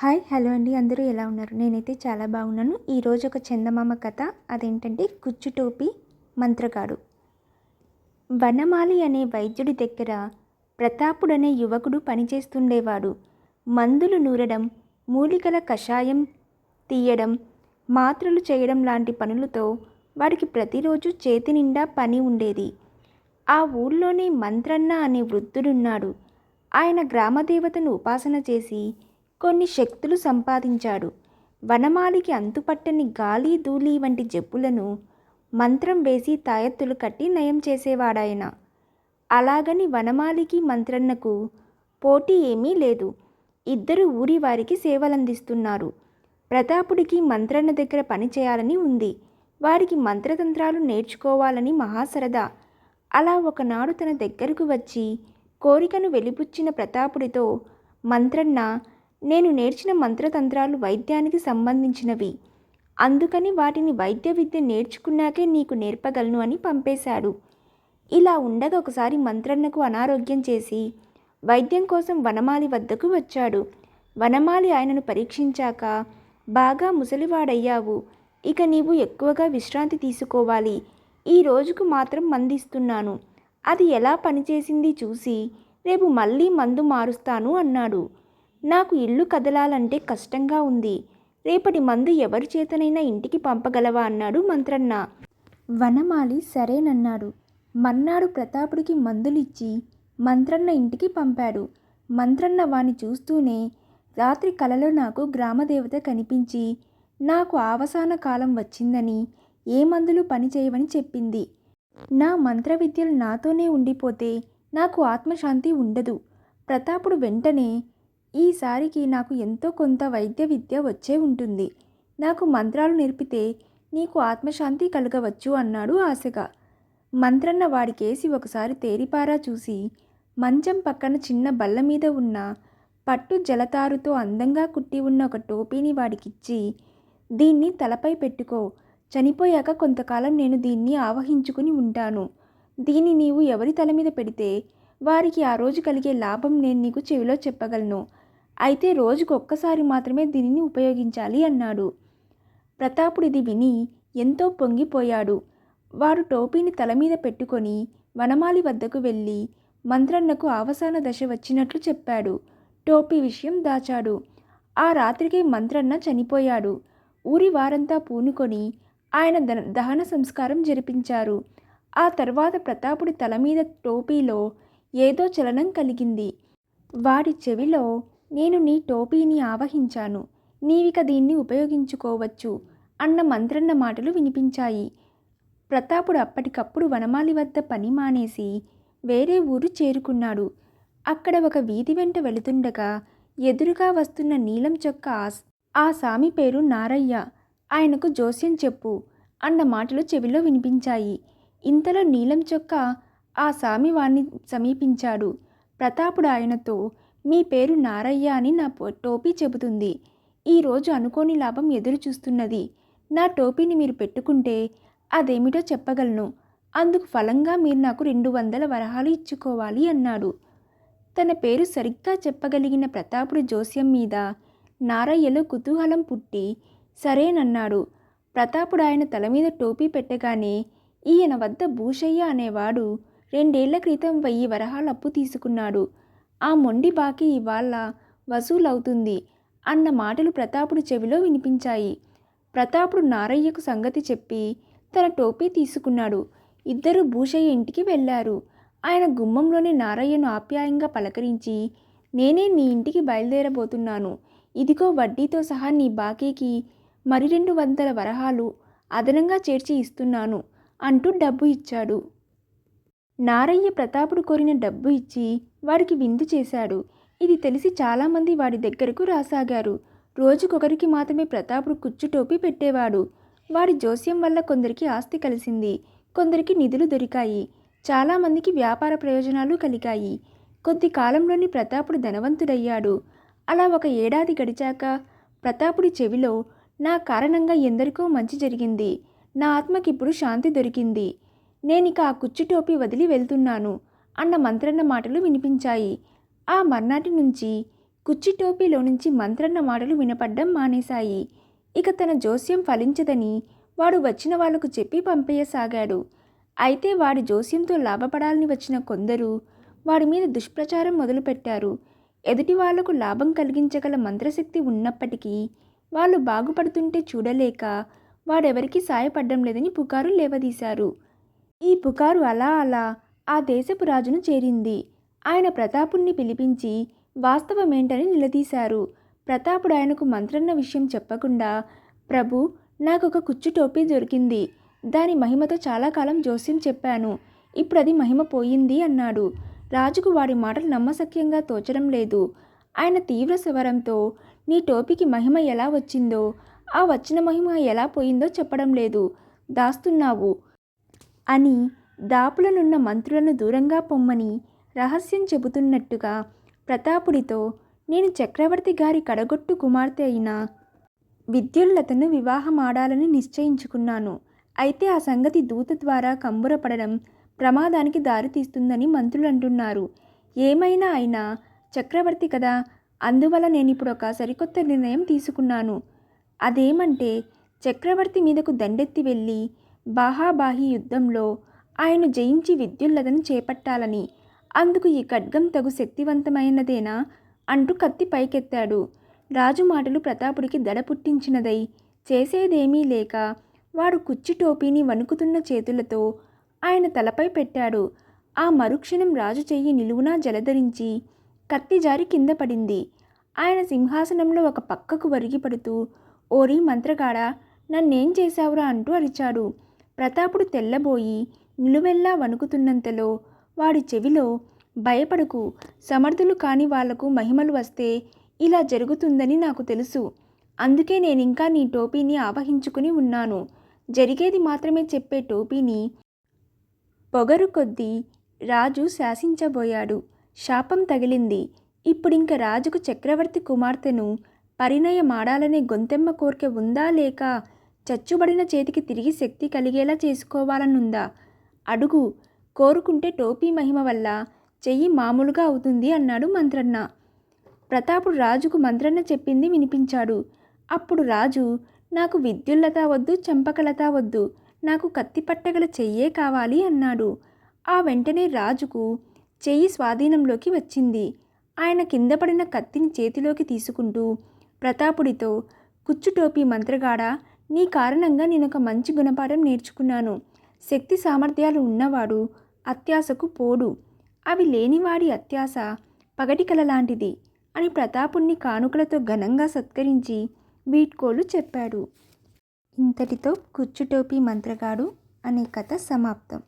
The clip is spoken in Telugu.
హాయ్ హలో అండి. అందరూ ఎలా ఉన్నారు? నేనైతే చాలా బాగున్నాను. ఈరోజు ఒక చందమామ కథ. అదేంటంటే కుచ్చు టోపి మంత్రగాడు. వనమాలి అనే వైద్యుడి దగ్గర ప్రతాపుడు అనే యువకుడు పనిచేస్తుండేవాడు. మందులు నూరడం మూలికల కషాయం తీయడం మాత్రలు చేయడం లాంటి పనులతో వాడికి ప్రతిరోజు చేతి నిండా పని ఉండేది. ఆ ఊళ్ళోనే మంత్రన్న అనే వృద్ధుడున్నాడు. ఆయన గ్రామదేవతను ఉపాసన చేసి కొన్ని శక్తులు సంపాదించాడు. వనమాలికి అంతుపట్టని గాలి ధూళి వంటి జబ్బులను మంత్రం వేసి తాయెత్తులు కట్టి నయం చేసేవాడాయన. అలాగని వనమాలికి మంత్రన్నకు పోటీ ఏమీ లేదు. ఇద్దరు ఊరి వారికి సేవలందిస్తున్నారు. ప్రతాపుడికి మంత్రన్న దగ్గర పని చేయాలని ఉంది. వారికి మంత్రతంత్రాలు నేర్చుకోవాలని మహాసరదా. అలా ఒకనాడు తన దగ్గరకు వచ్చి కోరికను వెలిపుచ్చిన ప్రతాపుడితో మంత్రన్న నేను నేర్చిన మంత్రతంత్రాలు వైద్యానికి సంబంధించినవి. అందుకని వాటిని వైద్య విద్య నేర్చుకున్నాకే నీకు నేర్పగలను అని పంపేశాడు. ఇలా ఉండగా ఒకసారి మంత్రన్నకు అనారోగ్యం చేసి వైద్యం కోసం వనమాలి వద్దకు వచ్చాడు. వనమాలి ఆయనను పరీక్షించాక బాగా ముసలివాడయ్యావు. ఇక నీవు ఎక్కువగా విశ్రాంతి తీసుకోవాలి. ఈ రోజుకు మాత్రం మందిస్తున్నాను. అది ఎలా పనిచేసింది చూసి రేపు మళ్ళీ మందు మారుస్తాను అన్నాడు. నాకు ఇల్లు కదలాలంటే కష్టంగా ఉంది. రేపటి మందు ఎవరి చేతనైనా ఇంటికి పంపగలవా? అన్నాడు మంత్రన్న. వనమాలి సరేనన్నాడు. మన్నాడు ప్రతాపుడికి మందులిచ్చి మంత్రన్న ఇంటికి పంపాడు. మంత్రన్న వాని చూస్తూనే రాత్రి కలలో నాకు గ్రామదేవత కనిపించి నాకు ఆవసాన కాలం వచ్చిందని ఏ మందులు పనిచేయవని చెప్పింది. నా మంత్ర విద్యలు నాతోనే ఉండిపోతే నాకు ఆత్మశాంతి ఉండదు. ప్రతాపుడు వెంటనే ఈసారికి నాకు ఎంతో కొంత వైద్య విద్య వచ్చే ఉంటుంది. నాకు మంత్రాలు నేర్పితే నీకు ఆత్మశాంతి కలగవచ్చు అన్నాడు ఆశగా. మంత్రన్న వాడికేసి ఒకసారి తేరిపారా చూసి మంచం పక్కన చిన్న బల్ల మీద ఉన్న పట్టు జలతారుతో అందంగా కుట్టి ఉన్న ఒక టోపీని వాడికిచ్చి దీన్ని తలపై పెట్టుకో. చనిపోయాక కొంతకాలం నేను దీన్ని ఆవహించుకుని ఉంటాను. దీన్ని నీవు ఎవరి తల మీద పెడితే వారికి ఆ రోజు కలిగే లాభం నేను నీకు చెవిలో చెప్పగలను. అయితే రోజుకు ఒక్కసారి మాత్రమే దీనిని ఉపయోగించాలి అన్నాడు. ప్రతాపుడు ఇది విని ఎంతో పొంగిపోయాడు. వాడు టోపీని తల మీద పెట్టుకొని వనమాలి వద్దకు వెళ్ళి మంత్రన్నకు అవసాన దశ వచ్చినట్లు చెప్పాడు. టోపీ విషయం దాచాడు. ఆ రాత్రికి మంత్రన్న చనిపోయాడు. ఊరి వారంతా పూనుకొని ఆయన దన దహన సంస్కారం జరిపించారు. ఆ తర్వాత ప్రతాపుడి తల మీద టోపీలో ఏదో చలనం కలిగింది. వాడి చెవిలో నేను నీ టోపీని ఆవహించాను. నీవిక దీన్ని ఉపయోగించుకోవచ్చు అన్న మంత్రన్న మాటలు వినిపించాయి. ప్రతాపుడు అప్పటికప్పుడు వనమాలి వద్ద పని మానేసి వేరే ఊరు చేరుకున్నాడు. అక్కడ ఒక వీధి వెంట వెళుతుండగా ఎదురుగా వస్తున్న నీలం చొక్క ఆ సామి పేరు నారయ్య. ఆయనకు జోస్యం చెప్పు అన్న మాటలు చెవిలో వినిపించాయి. ఇంతలో నీలం చొక్క ఆ సామి వాణ్ణి సమీపించాడు. ప్రతాపుడు ఆయనతో మీ పేరు నారయ్య అని నా టోపీ చెబుతుంది. ఈరోజు అనుకోని లాభం ఎదురు చూస్తున్నది. నా టోపీని మీరు పెట్టుకుంటే అదేమిటో చెప్పగలను. అందుకు ఫలంగా మీరు నాకు రెండు వందల వరహాలు ఇచ్చుకోవాలి అన్నాడు. తన పేరు సరిగ్గా చెప్పగలిగిన ప్రతాపుడు జోస్యం మీద నారయ్యలో కుతూహలం పుట్టి సరేనన్నాడు. ప్రతాపుడు ఆయన తల మీద టోపీ పెట్టగానే ఈయన వద్ద భూషయ్య అనేవాడు రెండేళ్ళ క్రితం వెయ్యి వరహాలు అప్పు తీసుకున్నాడు. ఆ మొండి బాకీ ఇవాళ వసూలవుతుంది అన్న మాటలు ప్రతాపుడు చెవిలో వినిపించాయి. ప్రతాపుడు నారయ్యకు సంగతి చెప్పి తన టోపీ తీసుకున్నాడు. ఇద్దరు భూషయ్య ఇంటికి వెళ్ళారు. ఆయన గుమ్మంలోని నారయ్యను ఆప్యాయంగా పలకరించి నేనే నీ ఇంటికి బయలుదేరబోతున్నాను. ఇదిగో వడ్డీతో సహా నీ బాకీకి మరి రెండు వందల వరహాలు అదనంగా చేర్చి ఇస్తున్నాను అంటూ డబ్బు ఇచ్చాడు. నారయ్య ప్రతాపుడు కోరిన డబ్బు ఇచ్చి వాడికి విందు చేశాడు. ఇది తెలిసి చాలామంది వాడి దగ్గరకు రాసాగారు. రోజుకొకరికి మాత్రమే ప్రతాపుడు కుచ్చు టోపీ పెట్టేవాడు. వాడి జోస్యం వల్ల కొందరికి ఆస్తి కలిసింది. కొందరికి నిధులు దొరికాయి. చాలామందికి వ్యాపార ప్రయోజనాలు కలిగాయి. కొద్ది కాలంలోని ప్రతాపుడు ధనవంతుడయ్యాడు. అలా ఒక ఏడాది గడిచాక ప్రతాపుడి చెవిలో నా కారణంగా ఎందరికో మంచి జరిగింది. నా ఆత్మకిప్పుడు శాంతి దొరికింది. నేనిక ఆ కుచ్చు టోపీ వదిలి వెళ్తున్నాను అన్న మంత్రన్న మాటలు వినిపించాయి. ఆ మర్నాటి నుంచి కుచ్చి టోపీలో నుంచి మంత్రన్న మాటలు వినపడ్డం మానేశాయి. ఇక తన జోస్యం ఫలించదని వాడు వచ్చిన వాళ్ళకు చెప్పి పంపేయసాగాడు అయితే వాడి జోస్యంతో లాభపడాలని వచ్చిన కొందరు వాడి మీద దుష్ప్రచారం మొదలుపెట్టారు. ఎదుటి వాళ్ళకు లాభం కలిగించగల మంత్రశక్తి ఉన్నప్పటికీ వాళ్ళు బాగుపడుతుంటే చూడలేక వాడెవరికీ సాయపడ్డం లేదని పుకారు లేవదీశారు. ఈ పుకారు అలా అలా ఆ దేశపు రాజును చేరింది. ఆయన ప్రతాపుణ్ణి పిలిపించి వాస్తవమేంటని నిలదీశారు. ప్రతాపుడు ఆయనకు మంత్రన్న విషయం చెప్పకుండా ప్రభు నాకొక కుచ్చు టోపీ దొరికింది. దాని మహిమతో చాలా కాలం జోస్యం చెప్పాను. ఇప్పుడు అది మహిమ పోయింది అన్నాడు. రాజుకు వాడి మాటలు నమ్మసక్యంగా తోచడం లేదు. ఆయన తీవ్ర స్వరంతో నీ టోపీకి మహిమ ఎలా వచ్చిందో ఆ వచ్చిన మహిమ ఎలా పోయిందో చెప్పడం లేదు. దాస్తున్నావు. అని దాపులనున్న మంత్రులను దూరంగా పొమ్మని రహస్యం చెబుతున్నట్టుగా ప్రతాపుడితో నేను చక్రవర్తి గారి కడగొట్టు కుమార్తె అయిన విద్యుల్లతను వివాహమాడాలని నిశ్చయించుకున్నాను. అయితే ఆ సంగతి దూత ద్వారా కంబురపడడం ప్రమాదానికి దారితీస్తుందని మంత్రులు అంటున్నారు ఏమైనా అయినా చక్రవర్తి కదా అందువల్ల నేను ఇప్పుడు ఒక సరికొత్త నిర్ణయం తీసుకున్నాను. అదేమంటే చక్రవర్తి మీదకు దండెత్తి వెళ్ళి బాహాబాహి యుద్ధంలో ఆయన జయించి విద్యుల్లదను చేపట్టాలని. అందుకు ఈ ఖడ్గం తగు శక్తివంతమైనదేనా? అంటూ కత్తి పైకెత్తాడు. రాజు మాటలు ప్రతాపుడికి దడ పుట్టించినదై చేసేదేమీ లేక వాడు కుచ్చి టోపీని వణుకుతున్న చేతులతో ఆయన తలపై పెట్టాడు. ఆ మరుక్షణం రాజు చెయ్యి నిలువునా జలధరించి కత్తి జారి కింద పడింది. ఆయన సింహాసనంలో ఒక పక్కకు వరిగిపడుతూ ఓరి మంత్రగాడ నన్నేం చేశావురా? అంటూ అరిచాడు. ప్రతాపుడు తెల్లబోయి నిలువెల్లా వణుకుతున్నంతలో వాడి చెవిలో భయపడకు సమర్థులు కాని వాళ్ళకు మహిమలు వస్తే ఇలా జరుగుతుందని నాకు తెలుసు. అందుకే నేనింకా నీ టోపీని ఆవహించుకుని ఉన్నాను. జరిగేది మాత్రమే చెప్పే టోపీని పొగరు కొద్దీ రాజు శాసించబోయాడు. శాపం తగిలింది. ఇప్పుడింక రాజుకు చక్రవర్తి కుమార్తెను పరిణయమాడాలనే గొంతెమ్మ కోరిక ఉందా లేక చచ్చుబడిన చేతికి తిరిగి శక్తి కలిగేలా చేసుకోవాలనుందా? అడుగు. కోరుకుంటే టోపీ మహిమ వల్ల చెయ్యి మామూలుగా అవుతుంది అన్నాడు మంత్రన్న. ప్రతాపుడు రాజుకు మంత్రన్న చెప్పింది వినిపించాడు. అప్పుడు రాజు నాకు విద్యుల్లత వద్దు చంపకలత వద్దు నాకు కత్తి పట్టగల చెయ్యే కావాలి అన్నాడు. ఆ వెంటనే రాజుకు చెయ్యి స్వాధీనంలోకి వచ్చింది. ఆయన కింద పడిన కత్తిని చేతిలోకి తీసుకుంటూ ప్రతాపుడితో కుచ్చుటోపీ మంత్రగాడ నీ కారణంగా నేను ఒక మంచి గుణపాఠం నేర్చుకున్నాను. శక్తి సామర్థ్యాలు ఉన్నవాడు అత్యాశకు పోడు. అవి లేనివాడి అత్యాశ పగటికల లాంటిది అని ప్రతాపుణ్ణి కానుకలతో ఘనంగా సత్కరించి వీడ్కోలు చెప్పాడు. ఇంతటితో కుచ్చుటోపీ మంత్రగాడు అనే కథ సమాప్తం.